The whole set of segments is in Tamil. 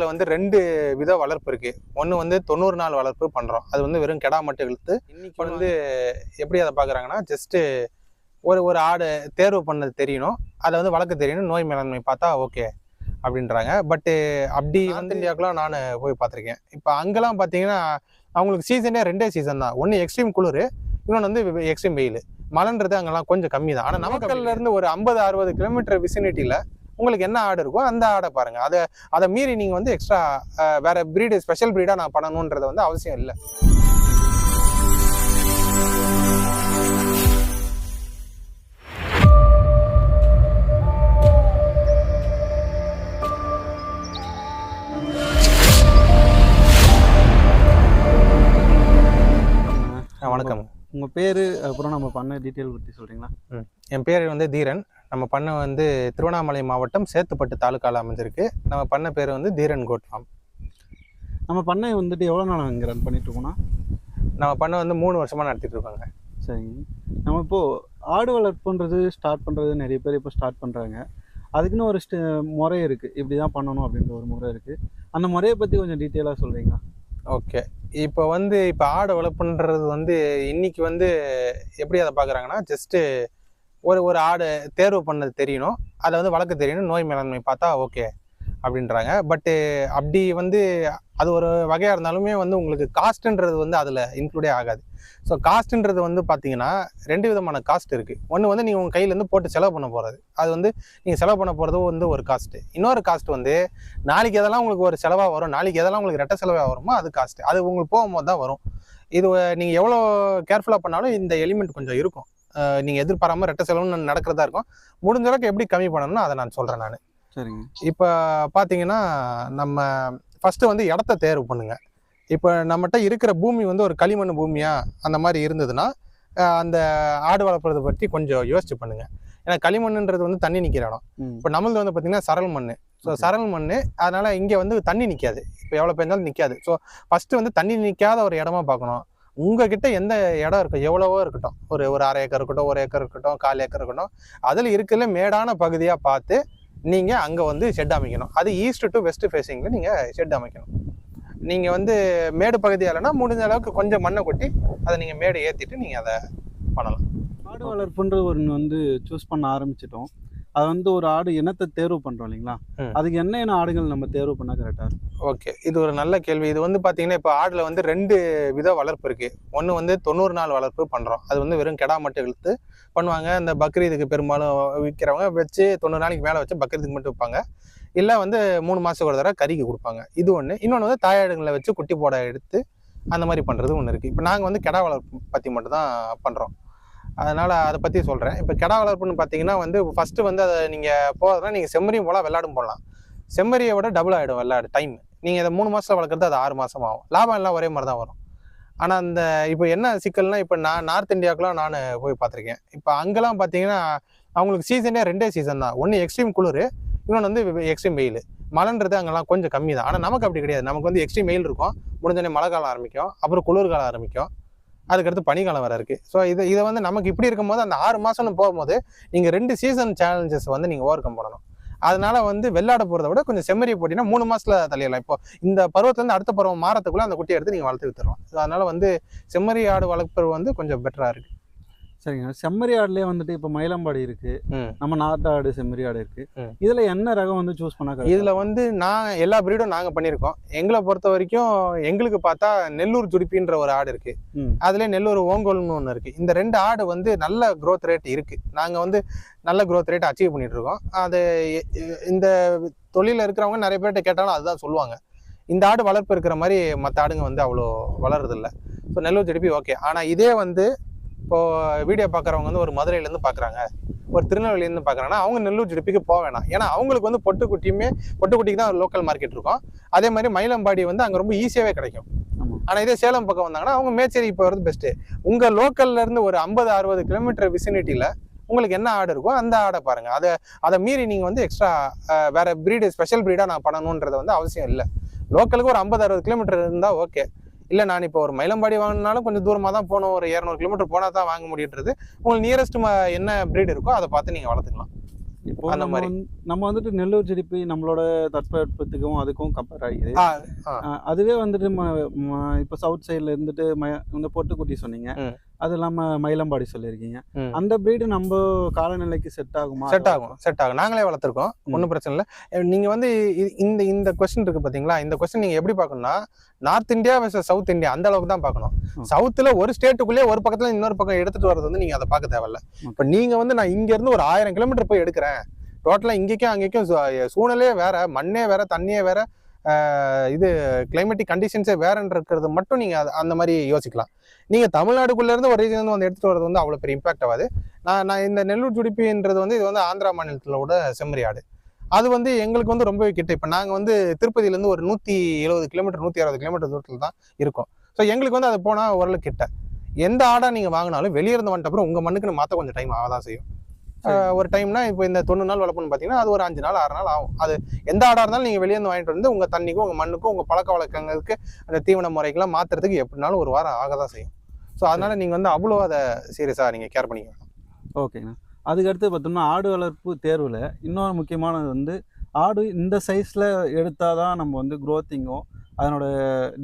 ஆடுல வந்து ரெண்டு வித வளர்ப்பு இருக்கு. ஒன்று வந்து தொண்ணூறு நாள் வளர்ப்பு பண்றோம். அது வந்து வெறும் கெடா மட்டும் இழுத்து இன்னைக்கு வந்து எப்படி அதை பார்க்குறாங்கன்னா ஜஸ்ட் ஒரு ஒரு ஆடு தேர்வு பண்ணது தெரியணும். அதை வந்து வளர்க்க தெரியணும். நோய் மேலாண்மை பார்த்தா ஓகே அப்படின்றாங்க. பட்டு அப்படி வந்து இந்தியாவுக்குலாம் நான் போய் பார்த்துருக்கேன். இப்போ அங்கெல்லாம் பார்த்தீங்கன்னா அவங்களுக்கு சீசனே ரெண்டே சீசன் தான். ஒன்று எக்ஸ்ட்ரீம் குளிர் இன்னொன்று வந்து எக்ஸ்ட்ரீம் வெயில். மழைன்றது அங்கெல்லாம் கொஞ்சம் கம்மி தான் ஆனால் நமக்கல்ல இருந்து ஒரு ஐம்பது அறுபது கிலோமீட்டர் விசினிட்டியில் உங்களுக்கு என்ன ஆடு இருக்கோ அந்த ஆடை பாருங்க. அதை அதை மீறி நீங்கள் வந்து எக்ஸ்ட்ரா வேற பிரீடு ஸ்பெஷல் பிரீடாக நான் பண்ணணுன்றது வந்து அவசியம் இல்லை. வணக்கம். உங்கள் பேர் அப்புறம் நம்ம பண்ண டீட்டெயில் பற்றி சொல்கிறீங்களா என் பேர் வந்து தீரன். நம்ம பண்ண வந்து திருவண்ணாமலை மாவட்டம் சேத்துப்பட்டு தாலுக்கால அமைஞ்சிருக்கு. நம்ம பண்ண பேர் வந்து தீரன் கோட் ஃபார்ம். நம்ம பண்ணை வந்துட்டு எவ்வளோ நாள் இங்கே ரன் பண்ணிட்டு இருக்கோம்னா நம்ம பண்ண வந்து மூணு வருஷமா நடத்திட்டு இருக்கோங்க சரிங்க. நம்ம இப்போது ஆடு வளர்ப்புன்றது ஸ்டார்ட் பண்ணுறது நிறைய பேர் இப்போ ஸ்டார்ட் பண்ணுறாங்க அதுக்குன்னு ஒரு ஸ்ட முறை இருக்குது இப்படி தான் பண்ணணும் அப்படின்ற ஒரு முறை இருக்குது அந்த முறையை பற்றி கொஞ்சம் டீட்டெயிலாக சொல்கிறீங்களா ஓகே. இப்போ வந்து இப்போ ஆடு வளர்ப்புன்றது வந்து இன்னைக்கு வந்து எப்படி அதை பார்க்குறாங்கன்னா ஜஸ்ட்டு ஒரு ஒரு ஆடு தேர்வு பண்ணது தெரியணும். அதை வந்து வளர்க்க தெரியணும். நோய் மேலாண்மை பார்த்தா ஓகே அப்படின்றாங்க. பட்டு அப்படி வந்து அது ஒரு வகையாக இருந்தாலுமே வந்து உங்களுக்கு காஸ்ட்டுன்றது வந்து அதில் இன்க்ளூடே ஆகாது. ஸோ காஸ்ட்டுன்றது வந்து பார்த்தீங்கன்னா ரெண்டு விதமான காஸ்ட் இருக்குது ஒன்று வந்து நீங்கள் உங்கள் கையிலேருந்து போட்டு செலவு பண்ண போகிறது அது வந்து நீங்கள் செலவு பண்ண போகிறது வந்து ஒரு காஸ்ட்டு இன்னொரு காஸ்ட் வந்து நாளைக்கு எதெல்லாம் உங்களுக்கு ஒரு செலவாக வரும் நாளைக்கு எதெல்லாம் உங்களுக்கு ரெட்ட செலவாக வருமோ அது காஸ்ட்டு அது உங்களுக்கு போகும்போது தான் வரும். இது நீங்கள் எவ்வளோ கேர்ஃபுல்லாக பண்ணாலும் இந்த எலிமெண்ட் கொஞ்சம் இருக்கும். நீங்கள் எதிர்பாராமல் ரெட்ட செலவுன்னு நடக்கிறதா இருக்கும். முடிஞ்ச அளவுக்கு எப்படி கம்மி பண்ணணும்னு அதை நான் சொல்கிறேன் நான். சரிங்க. இப்போ பார்த்தீங்கன்னா நம்ம ஃபஸ்ட்டு வந்து இடத்த தேர்வு பண்ணுங்க. இப்போ நம்மகிட்ட இருக்கிற பூமி வந்து ஒரு களிமண் பூமியா அந்த மாதிரி இருந்ததுன்னா அந்த ஆடு வளர்ப்புறதை பற்றி கொஞ்சம் யோசிச்சு பண்ணுங்க. ஏன்னா களிமண்ணுன்றது வந்து தண்ணி நிற்கிற இடம். இப்போ நம்மளது வந்து பார்த்தீங்கன்னா சரல் மண் ஸோ. சரல் மண் அதனால இங்கே வந்து தண்ணி நிற்காது இப்போ எவ்வளோ பெஞ்சாலும் நிற்காது ஸோ ஃபஸ்ட்டு வந்து தண்ணி நிற்காத ஒரு இடமா பார்க்கணும். உங்ககிட்ட எந்த இடம் இருக்கும் எவ்வளவோ இருக்கட்டும். ஒரு ஒரு அரை ஏக்கர் இருக்கட்டும் ஒரு ஏக்கர் இருக்கட்டும் கால் ஏக்கர் இருக்கட்டும். அதில் இருக்கிற மேடான பகுதியாக பார்த்து நீங்கள் அங்கே வந்து ஷெட் அமைக்கணும். அது ஈஸ்ட் டு வெஸ்ட் ஃபேஸிங்கில் நீங்கள் ஷெட் அமைக்கணும். நீங்கள் வந்து மேடு பகுதியாலன்னா முடிஞ்ச அளவுக்கு கொஞ்சம் மண்ணை கொட்டி அதை நீங்கள் மேடு ஏற்றிட்டு நீங்கள் அதை பண்ணலாம். மாடு வளர்ப்புன்ற ஒன்று வந்து சூஸ் பண்ண ஆரம்பிச்சிட்டோம். அது வந்து ஒரு ஆடு இனத்தை தேர்வு பண்ணுறோம் இல்லைங்களா. அதுக்கு என்ன என்ன ஆடுகள் நம்ம தேர்வு பண்ணால் கரெக்டாக இருக்கும்? ஓகே. இது ஒரு நல்ல கேள்வி. இது வந்து பார்த்தீங்கன்னா இப்போ ஆடில் வந்து ரெண்டு வித வளர்ப்பு இருக்குது ஒன்று வந்து தொண்ணூறு நாள் வளர்ப்பு பண்ணுறோம் அது வந்து வெறும் கெடா மட்டும் இழுத்து பண்ணுவாங்க. இந்த பக்ரீதுக்கு பெரும்பாலும் விற்கிறவங்க வச்சு தொண்ணூறு நாளைக்கு மேலே வச்சு பக்ரீதுக்கு மட்டும் விற்பாங்க இல்லை வந்து மூணு மாதத்துக்கு ஒரு தடவை கறிக்கு கொடுப்பாங்க. இது ஒன்று இன்னொன்று வந்து தாயாடுங்களை வச்சு குட்டி போட எடுத்து அந்த மாதிரி பண்ணுறது ஒன்று இருக்குது இப்போ நாங்கள் வந்து கெடா வளர்ப்பு பற்றி மட்டும் தான் பண்ணுறோம் அதனால் அதை பற்றி சொல்கிறேன் இப்போ கிடா வளர்ப்புன்னு பார்த்தீங்கன்னா வந்து ஃபஸ்ட்டு வந்து அதை நீங்கள் போகிறதுனா நீங்கள் செம்மறியும் போகலாம் வெள்ளாடும் போடலாம். செம்மறியை விட டபுள் ஆகிடும் வெள்ளாடு டைம் நீங்கள் இதை மூணு மாதத்தில் வளர்க்குறது அது ஆறு மாதம் ஆகும். லாபம் எல்லாம் ஒரே மாதிரி தான் வரும். ஆனால் அந்த இப்போ என்ன சிக்கல்னால் இப்போ நான் நார்த் இந்தியாவுக்குலாம் நான் போய் பார்த்துருக்கேன் இப்போ அங்கெல்லாம் பார்த்தீங்கன்னா அவங்களுக்கு சீசனே ரெண்டே சீசன் தான். ஒன்று எக்ஸ்ட்ரீம் குளிர் இன்னொன்று வந்து எக்ஸ்ட்ரீம் வெயில். மழைன்றது அங்கெல்லாம் கொஞ்சம் கம்மி தான் ஆனால் நமக்கு அப்படி கிடையாது. நமக்கு வந்து எக்ஸ்ட்ரீம் வெயில் இருக்கும். முடிஞ்சோடனே மழை காலம் ஆரம்பிக்கும். அப்புறம் குளிர்காலம் ஆரம்பிக்கும். அதுக்கடுத்து பனிக்காலம் வர இருக்குது ஸோ இது இதை வந்து நமக்கு இப்படி இருக்கும்போது அந்த ஆறு மாதம்னு போகும்போது நீங்கள் ரெண்டு சீசன் சேலஞ்சஸ் வந்து நீங்கள் ஓவர் கம் பண்ணணும். அதனால வந்து வெள்ளாட போகிறத விட கொஞ்சம் செம்மறி போட்டிங்கன்னா மூணு மாசத்துல தள்ளிடலாம். இப்போ இந்த பருவத்துலேருந்து அடுத்த பருவம் மாறத்துக்குள்ளே அந்த குட்டியை எடுத்து நீங்கள் வளர்த்து வித்துடலாம். ஸோ அதனால வந்து செம்மறி ஆடு வளர்ப்பு வந்து கொஞ்சம் பெட்டராக இருக்குது சரிங்க. செம்மறி ஆடுலேயே வந்துட்டு இப்போ மயிலம்பாடி இருக்குது ம். நம்ம நாட்டு ஆடு செம்மறி ஆடு இருக்குது ம். இதில் என்ன ரகம் வந்து சூஸ் கரெக்டாக இதில் வந்து நான் எல்லா பிரீடும் நாங்கள் பண்ணியிருக்கோம். எங்களை பொறுத்த வரைக்கும் எங்களுக்கு பார்த்தா நெல்லூர் ஜுடிப்பின்ற ஒரு ஆடு இருக்கு. அதுல நெல்லூர் ஓங்கோல்னு ஒன்று இருக்கு. இந்த ரெண்டு ஆடு வந்து நல்ல growth ரேட் இருக்கு. நாங்க வந்து நல்ல growth ரேட் அச்சீவ் பண்ணிட்டு இருக்கோம் அது இந்த தொழில இருக்கிறவங்க நிறைய பேர்கிட்ட கேட்டாலும் அதுதான் சொல்லுவாங்க. இந்த ஆடு வளர்ப்பு இருக்கிற மாதிரி மற்ற ஆடுங்க வந்து அவ்வளோ வளருதில்ல ஸோ நெல்லூர் ஜுடிப்பி ஓகே ஆனால் இதே வந்து இப்போ வீடியோ பார்க்குறவங்க வந்து ஒரு மதுரையிலேருந்து பார்க்குறாங்க ஒரு திருநெல்வேலியிலேருந்து பார்க்குறாங்கன்னா அவங்க நெல்லூர் ஜுடிப்பிக்கு போக வேணாம். ஏன்னா அவங்களுக்கு வந்து பொட்டுக்குட்டியுமே பொட்டுக்குட்டிக்கு தான் லோக்கல் மார்க்கெட் இருக்கும். அதே மாதிரி மயிலம்பாடி வந்து அங்கே ரொம்ப ஈஸியாகவே கிடைக்கும். ஆனால் இதே சேலம் பக்கம் வந்தாங்கன்னா அவங்க மேச்சேரி வரது பெஸ்ட்டு உங்கள் லோக்கல்ல இருந்து ஒரு ஐம்பது அறுபது கிலோமீட்டர் விசினிட்டியில் உங்களுக்கு என்ன ஆடு இருக்கோ அந்த ஆடை பாருங்கள் அதை அதை மீறி நீங்கள் வந்து எக்ஸ்ட்ரா வேற பிரீடு ஸ்பெஷல் பிரீடாக நான் பண்ணணுன்றது வந்து அவசியம் இல்லை. லோக்கலுக்கு ஒரு ஐம்பது அறுபது கிலோமீட்டர் இருந்தால் ஓகே இல்லை நான் இப்போ ஒரு மயிலம்பாடி வாங்கினாலும் கொஞ்சம் தூரமாக தான் போகணும். ஒரு இரநூறு கிலோமீட்டர் போனால் தான் வாங்க முடியுன்றது. உங்களுக்கு நியரஸ்ட் என்ன ப்ரீட் இருக்கோ அதை பார்த்து நீங்கள் வளர்த்துக்கலாம். இப்போ அந்த நம்ம மாதிரி. நம்ம வந்துட்டு நெல்லூர் ஜிடிபி நம்மளோட தட்பவெப்பத்துக்கும் அதுக்கும் கம்பேர் ஆகிது அதுவே வந்துட்டு இப்போ சவுத் சைடில் இருந்துட்டு ம இந்த பொட்டுக்குட்டி சொன்னீங்க. அது இல்லாமல் மயிலம்பாடி சொல்லியிருக்கீங்க. அந்த breed நம்ம காலநிலைக்கு செட் ஆகுமா செட் ஆகும் செட் ஆகும் நாங்களே வளர்த்துருக்கோம். ஒன்றும் பிரச்சனை இல்லை நீங்க வந்து இந்த இந்த கொஸ்டின் இருக்கு பாத்தீங்களா இந்த கொஸ்டின் நீங்க எப்படி பார்க்கணும்னா நார்த் இந்தியா சவுத் இந்தியா அந்த அளவுக்கு தான் பார்க்கணும் ம். சவுத்துல ஒரு ஸ்டேட்டுக்குள்ளே ஒரு பக்கத்துல இன்னொரு பக்கம் எடுத்துட்டு வர்றது வந்து நீங்க அதை பார்க்க தேவையில்ல. இப்போ நீங்க வந்து நான் இங்க இருந்து ஒரு ஆயிரம் கிலோமீட்டர் போய் எடுக்கிறேன். டோட்டலா இங்கேக்கும் அங்கேக்கும் சூழ்நிலையே வேற மண்ணே வேற தண்ணியே வேற இது கிளைமேட்டிக் கண்டிஷன்ஸே வேறன்னு இருக்கிறது மட்டும் நீங்க அது- அந்த மாதிரி யோசிக்கலாம். நீங்க தமிழ்நாடுக்குள்ள இருந்து ஒரு ரீஜன் வந்து எடுத்துட்டு வரது வந்து அவ்வளவு பெரிய இம்பாக்ட் ஆகாது. நான் நான் இந்த நெல்லூர் ஜுடிப்பின்றது வந்து இது வந்து ஆந்திரா மாநிலத்திலோட செம்மறி ஆடு. அது வந்து எங்களுக்கு வந்து ரொம்பவே கிட்ட. இப்போ நாங்கள் வந்து திருப்பதியிலேருந்து ஒரு நூற்றி எழுபது கிலோமீட்டர் நூற்றி அறுபது கிலோமீட்டர் தூரத்தில் தான் இருக்கோம். ஸோ எங்களுக்கு வந்து அது போனால் ஓரளவு கிட்ட. எந்த ஆடாக நீங்கள் வாங்கினாலும் வெளியே இருந்து வந்துட்ட அப்புறம் உங்கள் மண்ணுக்கு மாற்ற கொஞ்சம் டைம் ஆக தான் செய்யும். ஒரு டைம்னா இப்போ இந்த தொண்ணூறு நாள் வளர்ப்புன்னு பார்த்தீங்கன்னா அது ஒரு அஞ்சு நாள் ஆறு நாள் ஆகும். அது எந்த ஆடாக இருந்தாலும் நீங்கள் வெளியே இருந்து வாங்கிட்டு வந்து உங்கள் தண்ணிக்கும் உங்கள் மண்ணுக்கும் உங்கள் பழக்க வழக்கங்களுக்கு அந்த தீவன முறைக்கெல்லாம் மாற்றுறதுக்கு எப்படினாலும் ஒரு வாரம் ஆக தான் செய்யும். ஸோ அதனால நீங்கள் வந்து அவ்வளோ அதை சீரியஸாக நீங்கள் கேர் பண்ணிக்க வேணாம் ஓகேண்ணா அதுக்கடுத்து பார்த்தோம்னா ஆடு வளர்ப்பு தேர்வில் இன்னொரு முக்கியமானது வந்து ஆடு இந்த சைஸில் எடுத்தால் தான் நம்ம வந்து க்ரோத்திங்கும் அதனோட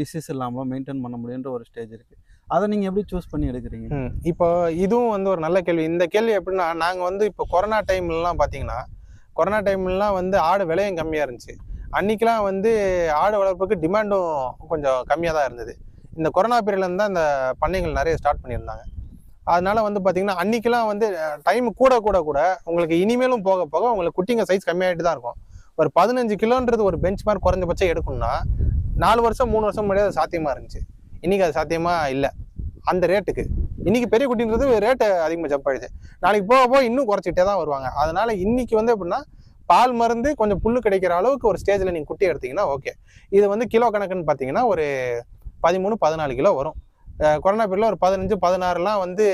டிசீஸ் இல்லாமல் மெயின்டைன் பண்ண முடியுன்ற ஒரு ஸ்டேஜ் இருக்குது அதை நீங்கள் எப்படி சூஸ் பண்ணி எடுக்கிறீங்க? இப்போ இதுவும் வந்து ஒரு நல்ல கேள்வி. இந்த கேள்வி எப்படின்னா நாங்கள் வந்து இப்போ கொரோனா டைம்லலாம் பார்த்தீங்கன்னா கொரோனா டைம்லலாம் வந்து ஆடு விலையும் கம்மியாக இருந்துச்சு. அன்றைக்கெலாம் வந்து ஆடு வளர்ப்புக்கு டிமாண்டும் கொஞ்சம் கம்மியாக தான் இருந்தது. இந்த கொரோனா பீரியட்லேருந்து தான் இந்த பண்ணைகள் நிறைய ஸ்டார்ட் பண்ணியிருந்தாங்க. அதனால வந்து பார்த்தீங்கன்னா அன்னைக்கெல்லாம் வந்து டைம் கூட கூட கூட உங்களுக்கு இனிமேலும் போக போக உங்களுக்கு குட்டிங்க சைஸ் கம்மியாகிட்டு தான் இருக்கும். ஒரு பதினஞ்சு கிலோன்றது ஒரு பெஞ்ச் மார்க் குறைஞ்சபட்சம் எடுக்கணும்னா நாலு வருஷம் மூணு வருஷம் முன்னாடி அது சாத்தியமாக இருந்துச்சு. இன்னைக்கு அது சாத்தியமாக இல்லை. அந்த ரேட்டுக்கு இன்னைக்கு பெரிய குட்டின்றது ரேட்டு அதிகமாக ஜம்ப் நாளைக்கு போக போக இன்னும் குறைச்சிட்டே தான் வருவாங்க. அதனால இன்னைக்கு வந்து எப்படின்னா பால் மருந்து கொஞ்சம் புல்லு கிடைக்கிற அளவுக்கு ஒரு ஸ்டேஜில் நீங்கள் குட்டி எடுத்தீங்கன்னா ஓகே இது வந்து கிலோ கணக்குன்னு பார்த்தீங்கன்னா ஒரு பதிமூணு பதினாலு கிலோ வரும். கொரோனா பீரியட்ல ஒரு பதினஞ்சு பதினாறுலாம் வந்து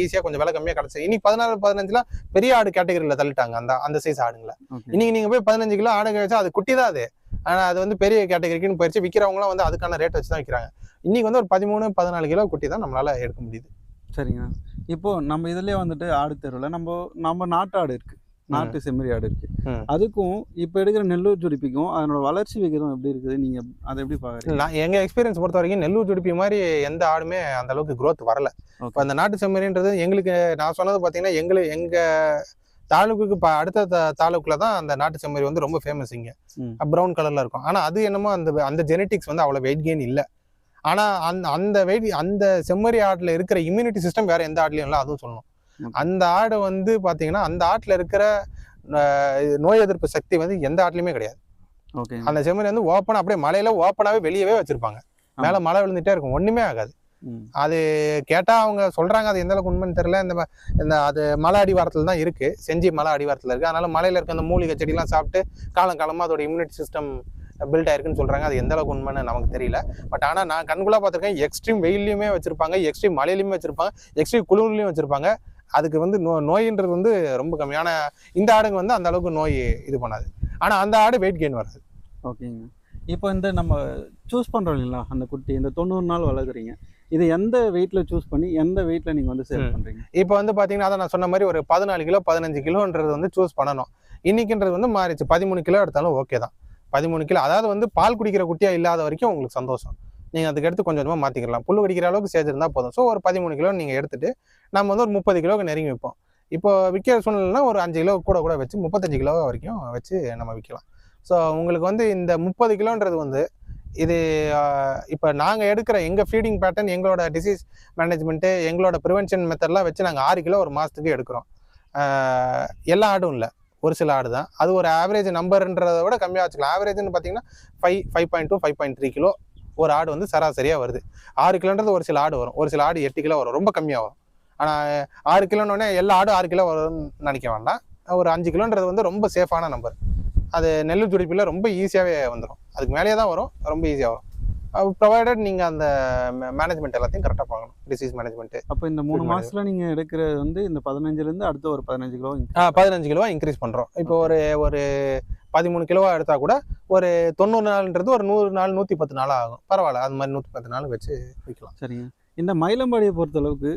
ஈஸியாக கொஞ்சம் விலை கம்மியாக கிடச்சி இன்னைக்கு பதினாறு பதினஞ்சுலாம் பெரிய ஆடு கேட்டகரியில் தள்ளிட்டாங்க அந்த அந்த சைஸ் ஆடுங்களை. ஓகே இன்னைக்கு நீங்கள் போய் பதினஞ்சு கிலோ ஆடுங்க வச்சா அது குட்டி தான் அது. ஆனால் அது வந்து பெரிய கேட்டகரிக்குன்னு போயிடுச்சு விற்கிறவங்களாம் வந்து அதுக்கான ரேட் வச்சு தான் விற்கிறாங்க இன்னைக்கு வந்து ஒரு பதிமூணு பதினாலு கிலோ குட்டி தான் நம்மளால எடுக்க முடியுது. சரிங்க. இப்போ நம்ம இதுலயே வந்துட்டு ஆடு தெருவில் நம்ம நம்ம நாட்டு ஆடு இருக்கு. நாட்டு செம்மறி ஆடு இருக்கு. ம். அதுக்கும் இப்போ எடுக்கிற நெல்லூர் ஜுடிப்பிக்கும் அதனோட வளர்ச்சி விகிதம் எப்படி இருக்குது? நீங்க அதை எப்படி பாக்குறீங்க? நான் எங்க எக்ஸ்பீரியன்ஸ் பொறுத்த வரைக்கும் நெல்லூர் ஜுடிப்பி மாதிரி எந்த ஆடுமே அந்த அளவுக்கு growth வரல. இப்போ அந்த நாட்டு செம்மறின்றது எங்களுக்கு நான் சொன்னது பார்த்தீங்கன்னா எங்களுக்கு எங்க தாலுக்குக்கு இப்போ அடுத்த தா- தாலுக்குல தான் அந்த நாட்டு செம்மறி வந்து ரொம்ப ஃபேமஸ் இங்க. ப்ரௌன் கலர்ல இருக்கும். ஆனா அது என்னமோ அந்த அந்த ஜெனட்டிக்ஸ் வந்து அவ்வளோ வெயிட் கெயின் இல்லை. ஆனா அந்த அந்த வெயிட் அந்த செம்மறி ஆட்டுல இருக்கிற இம்யூனிட்டி சிஸ்டம் வேற எந்த ஆட்லயும் இல்லை அதுவும் சொல்லணும். அந்த ஆடு வந்து பாத்தீங்கன்னா அந்த ஆட்டுல இருக்கிற நோய் எதிர்ப்பு சக்தி வந்து எந்த ஆட்லயுமே கிடையாது. ஓகே. அந்த செம்மறி வந்து ஓப்பன் அப்படியே மலையில ஓப்பனாவே வெளியவே வச்சிருப்பாங்க. மேல மழை விழுந்துட்டே இருக்கும். ஒண்ணுமே ஆகாது. அது கேட்டா அவங்க சொல்றாங்க அது எந்த அளவுக்கு உண்மைன்னு தெரியல. இந்த இந்த அது மலை அடிவாரத்துல தான் இருக்கு. செஞ்சி மலை அடிவாரத்துல இருக்கு. அதனால மலையில இருக்க அந்த மூலிகை செடிலாம் சாப்பிட்டு காலம் காலமா அதோட இம்யூனிட்டி சிஸ்டம் பில்ட் ஆயிருக்குன்னு சொல்றாங்க. அது எந்த அளவுக்கு உண்மைன்னு நமக்கு தெரியல. பட் ஆனா நான் கண்குள்ளா பார்த்திருக்கேன். எக்ஸ்ட்ரீம் வெயிலையுமே வச்சிருப்பாங்க. எக்ஸ்ட்ரீம் மழையிலுமே வச்சிருப்பாங்க. எக்ஸ்ட்ரீம் குளிர்லையும் வச்சிருப்பாங்க. அதுக்கு வந்து நோ நோயின்றது வந்து ரொம்ப கம்மியான இந்த ஆடுங்க வந்து அந்த அளவுக்கு நோய் இது பண்ணாது. ஆனா அந்த ஆடு வெயிட் கெயின் வராது. ஓகேங்க. இப்போ இந்த நம்ம சூஸ் பண்ணுறோம் இல்லைங்களா? அந்த குட்டி இந்த தொண்ணூறு நாள் வளர்க்குறீங்க. இது எந்த வெயிட்ல சூஸ் பண்ணி எந்த வெயிட்ல நீங்க வந்து சேல். பண்றீங்க? இப்போ வந்து பாத்தீங்கன்னா அதான் நான் சொன்ன மாதிரி ஒரு பதினாலு கிலோ பதினஞ்சு கிலோன்றது வந்து சூஸ் பண்ணணும். இன்னைக்குன்றது வந்து மாறிச்சு பதிமூணு கிலோ எடுத்தாலும் ஓகே தான். பதிமூணு கிலோ அதாவது வந்து பால் குடிக்கிற குட்டியா இல்லாத வரைக்கும் உங்களுக்கு சந்தோஷம். நீங்க அதுக்கு எடுத்து கொஞ்சம் கொஞ்சமா மாத்திக்கலாம். புல்லு குடிக்கிற அளவுக்கு ஸ்டேஜ் போதும். ஸோ ஒரு பதிமூணு கிலோ நீங்க எடுத்துட்டு நம்ம வந்து ஒரு முப்பது கிலோவுக்கு நெருங்கி வைப்போம் இப்போ விற்கிற சூழ்நிலைனா ஒரு அஞ்சு கிலோ கூட கூட வச்சு முப்பத்தஞ்சு கிலோ வரைக்கும் வச்சு நம்ம விற்கலாம். ஸோ உங்களுக்கு வந்து இந்த முப்பது கிலோன்றது வந்து இது இப்போ நாங்கள் எடுக்கிற எங்கள் ஃபீடிங் பேட்டர்ன் எங்களோட டிசீஸ் மேனேஜ்மெண்ட்டு எங்களோட ப்ரிவென்ஷன் மெத்தட்லாம் வச்சு நாங்கள் ஆறு கிலோ ஒரு மாதத்துக்கு எடுக்கிறோம். எல்லா ஆடும் இல்லை. ஒரு சில ஆடு தான். அது ஒரு ஆவரேஜ் நம்பர்ன்றதை விட கம்மியாக வச்சுக்கலாம். ஆவரேஜ்னு பார்த்தீங்கன்னா five five point two five point three kilo ஒரு ஆடு வந்து சராசரியாக வருது. ஆறு கிலோன்றது ஒரு சில ஆடு வரும். ஒரு சில ஆடு எட்டு கிலோ வரும். ரொம்ப கம்மியாக வரும். ஆனால் ஆறு கிலோன்னொடனே எல்லா ஆடும் ஆறு கிலோ வரும்னு நினைக்க வேண்டாம். ஒரு அஞ்சு கிலோன்றது வந்து ரொம்ப சேஃபான நம்பர் அது நெல்லு துடிப்பில் ரொம்ப ஈஸியாகவே வந்துடும் அதுக்கு மேலேயே தான் வரும். ரொம்ப ஈஸியாக வரும். ப்ரொவைடட் நீங்கள் அந்த மேனேஜ்மெண்ட் எல்லாத்தையும் கரெக்டாக பார்க்கணும். டிசீஸ் மேனேஜ்மெண்ட்டு அப்போ இந்த மூணு Good மாசத்துல நீங்க எடுக்கிறது வந்து இந்த பதினஞ்சுல இருந்து அடுத்த ஒரு பதினஞ்சு கிலோ பதினஞ்சு கிலோவா இன்க்ரீஸ் பண்ணுறோம் இப்போ ஒரு ஒரு பதிமூணு கிலோவா எடுத்தா கூட ஒரு தொண்ணூறு நாள்ன்றது ஒரு நூறு நாள் நூற்றி பத்து நாள் ஆகும். பரவாயில்ல. அது மாதிரி நூற்றி பத்து நாள் வச்சு விற்கலாம் சரிங்க. இந்த மயிலம்பாடியை பொறுத்தளவுக்கு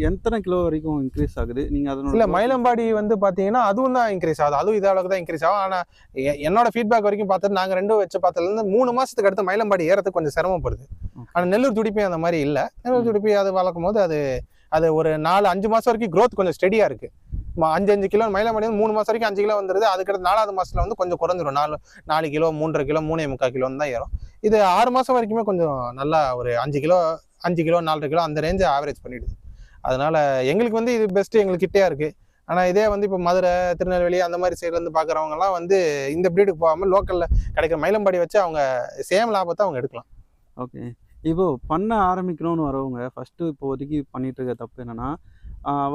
எத்தனை கிலோ வரைக்கும் இன்க்ரீஸ் ஆகுது? நீங்கள் அதனோட இல்ல மயிலம்பாடி வந்து பாத்தீங்கன்னா அதுவும் தான் இன்க்ரீஸ் ஆகுது. அதுவும் இதே அளவுக்கு தான் இன்க்ரீஸ் ஆகும். ஆனா எ- என்னோட ஃபீட்பேக் வரைக்கும் பார்த்தது நாங்க ரெண்டும் வச்சு பார்த்ததுல இருந்து மூணு மாசத்துக்கு அடுத்து மயிலம்பாடி ஏறதுக்கு கொஞ்சம் சிரமப்படுது. ஆனா நெல்லூர் துடிப்பி அந்த மாதிரி இல்ல. நெல்லூர். துடிப்பி அது வளர்க்கும் போது அது அது ஒரு நாலு அஞ்சு மாசம் வரைக்கும் growth கொஞ்சம் ஸ்டெடியா இருக்கு. ம- அஞ்சு அஞ்சு கிலோ மயிலம்பாடி வந்து மூணு மாசம் வரைக்கும் அஞ்சு கிலோ வந்துருது. அதுக்கடுத்து நாலாவது மாசத்துல வந்து கொஞ்சம் குறைஞ்சிரும். நாலு நாலு கிலோ மூன்றரை கிலோ மூணே முக்கால் கிலோன்னு தான் ஏறும். இது ஆறு மாசம் வரைக்குமே கொஞ்சம் நல்லா ஒரு அஞ்சு கிலோ அஞ்சு கிலோ நாலரை கிலோ அந்த ரேஞ்சை ஆவரேஜ் பண்ணிடுது. அதனால் எங்களுக்கு வந்து இது பெஸ்ட்டு எங்களுக்கிட்டே இருக்குது ஆனால் இதே வந்து இப்போ மதுரை திருநெல்வேலி அந்த மாதிரி சைட்லேருந்து பார்க்குறவங்கலாம் வந்து இந்த ப்ரீடுக்கு போகாமல் லோக்கலில் கிடைக்கிற மயிலம்பாடி வச்சு அவங்க சேம் லாபத்தை அவங்க எடுக்கலாம். ஓகே இப்போ பண்ண ஆரம்பிக்கணும்னு வரவங்க ஃபஸ்ட்டு இப்போதைக்கு பண்ணிகிட்டு இருக்க தப்பு என்னென்னா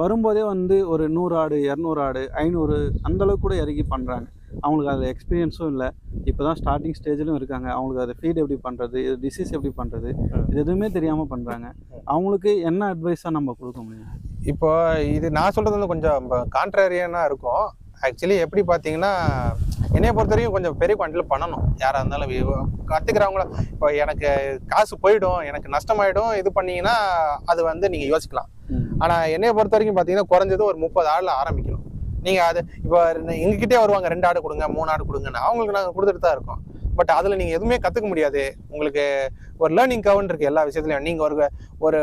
வரும்போதே வந்து ஒரு நூறு ஆடு இரநூறு ஆடு ஐநூறு அந்த அளவுக்கு கூட இறக்கி பண்ணுறாங்க அவங்களுக்கு அதில் எக்ஸ்பீரியன்ஸும் இல்லை. இப்போ தான் ஸ்டார்டிங் ஸ்டேஜிலும் இருக்காங்க. அவங்களுக்கு அதை ஃபீட் எப்படி பண்ணுறது இது டிசீஸ் எப்படி பண்ணுறது இது எதுவுமே தெரியாமல் பண்ணுறாங்க அவங்களுக்கு என்ன அட்வைஸாக நம்ம கொடுக்க முடியும்? இப்போ இது நான் சொல்றது வந்து கொஞ்சம் கான்ட்ராரியனா இருக்கும். ஆக்சுவலி எப்படி பார்த்தீங்கன்னா என்னைய பொறுத்த வரைக்கும் கொஞ்சம் பெரிய குவான்டிட்டியில் பண்ணணும். யாராக இருந்தாலும் கத்துக்கிறவங்கள இப்போ எனக்கு காசு போயிடும் எனக்கு நஷ்டமாயிடும் இது பண்ணீங்கன்னா அது வந்து நீங்கள் யோசிக்கலாம். ஆனால் என்னைய பொறுத்த வரைக்கும் பார்த்தீங்கன்னா குறைஞ்சது ஒரு முப்பது ஆடில் ஆரம்பிக்கணும். நீங்கள் அது இப்போ எங்ககிட்டே வருவாங்க ரெண்டு ஆடு கொடுங்க மூணு ஆடு கொடுங்கன்னு. அவங்களுக்கு நாங்கள் கொடுத்துட்டு தான் இருக்கோம். பட் அதில் நீங்கள் எதுவுமே கற்றுக்க முடியாது. உங்களுக்கு ஒரு லேர்னிங் கவுன் இருக்குது எல்லா விஷயத்துலையும். நீங்கள் ஒரு ஒரு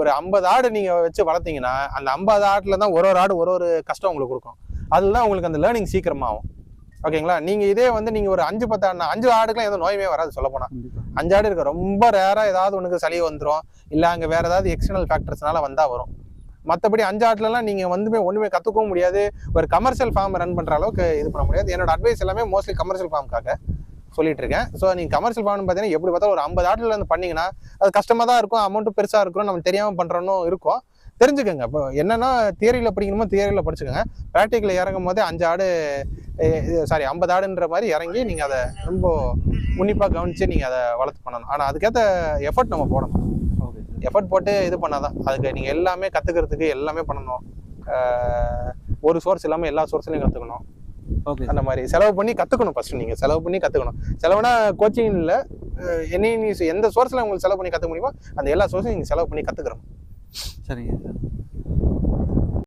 ஒரு ஐம்பது ஆடு நீங்கள் வச்சு வளர்த்தீங்கன்னா அந்த ஐம்பது ஆட்டில் தான் ஒரு ஒரு ஆடு ஒரு ஒரு கஷ்டம் உங்களுக்கு கொடுக்கும். அதில் தான் உங்களுக்கு அந்த லேர்னிங் சீக்கிரமாகும். ஓகேங்களா? நீங்கள் இதே வந்து நீங்கள் ஒரு அஞ்சு பத்து அஞ்சு ஆடுக்கெல்லாம் எதுவும் நோயுமே வராது சொல்ல கண்டிப்பாக அஞ்சு ஆடு இருக்கு. ரொம்ப ரேராக ஏதாவது உனக்கு சளி வந்துடும் இல்லை அங்கே வேற ஏதாவது எக்ஸ்டர்னல் ஃபேக்டர்ஸ்னால வந்தால் வரும். மற்றபடி அஞ்சு ஆட்டுலலாம் நீங்கள் வந்துமே ஒன்றுமே கற்றுக்கவும் முடியாது. ஒரு கமர்ஷியல் ஃபார்ம் ரன் பண்ணுற அளவுக்கு இது பண்ண முடியாது. என்னோட அட்வைஸ் எல்லாமே மோஸ்ட்லி கமர்ஷியல் ஃபார்முக்காக சொல்லிட்டு இருக்கேன். ஸோ நீங்கள் கமர்ஷியல் ஃபார்ம் பார்த்தீங்கன்னா எப்படி பார்த்தா ஒரு ஐம்பது ஆட்டில் இருந்து பண்ணீங்கன்னா அது கஷ்டமாக தான் இருக்கும். அமௌண்ட்டும் பெருசாக இருக்கும் நம்ம தெரியாமல் பண்ணுறோன்னு இருக்கும். தெரிஞ்சுக்கோங்க. இப்போ என்னன்னா தியரியில் படிக்கணுமோ தியரியில் படிச்சுக்கோங்க. ப்ராக்டிக்கலில் இறங்கும் போதே அஞ்சு ஆடு சாரி ஐம்பது ஆடுன்ற மாதிரி இறங்கி நீங்கள் அதை ரொம்ப உன்னிப்பாக கவனித்து நீங்கள் அதை வளர்த்து பண்ணணும். ஆனால் அதுக்கேற்ற எஃபர்ட் நம்ம போடணும். ஓகே எஃபர்ட் போட்டு இது பண்ணாதான். அதுக்கு நீங்கள் எல்லாமே கற்றுக்கிறதுக்கு எல்லாமே பண்ணணும். ஒரு சோர்ஸ் இல்லாமல் எல்லா சோர்ஸ்லையும் கற்றுக்கணும் ஓகே அந்த மாதிரி. செலவு பண்ணி கற்றுக்கணும் ஃபஸ்ட்டு நீங்கள் செலவு பண்ணி கற்றுக்கணும் செலவுனா கோச்சிங் இல்லை என்ன எந்த சோர்ஸில் உங்களுக்கு செலவு பண்ணி கற்றுக்க முடியுமோ அந்த எல்லா சோர்ஸையும் நீங்கள் செலவு பண்ணி கற்றுக்கிறோம் சரிங்க சார்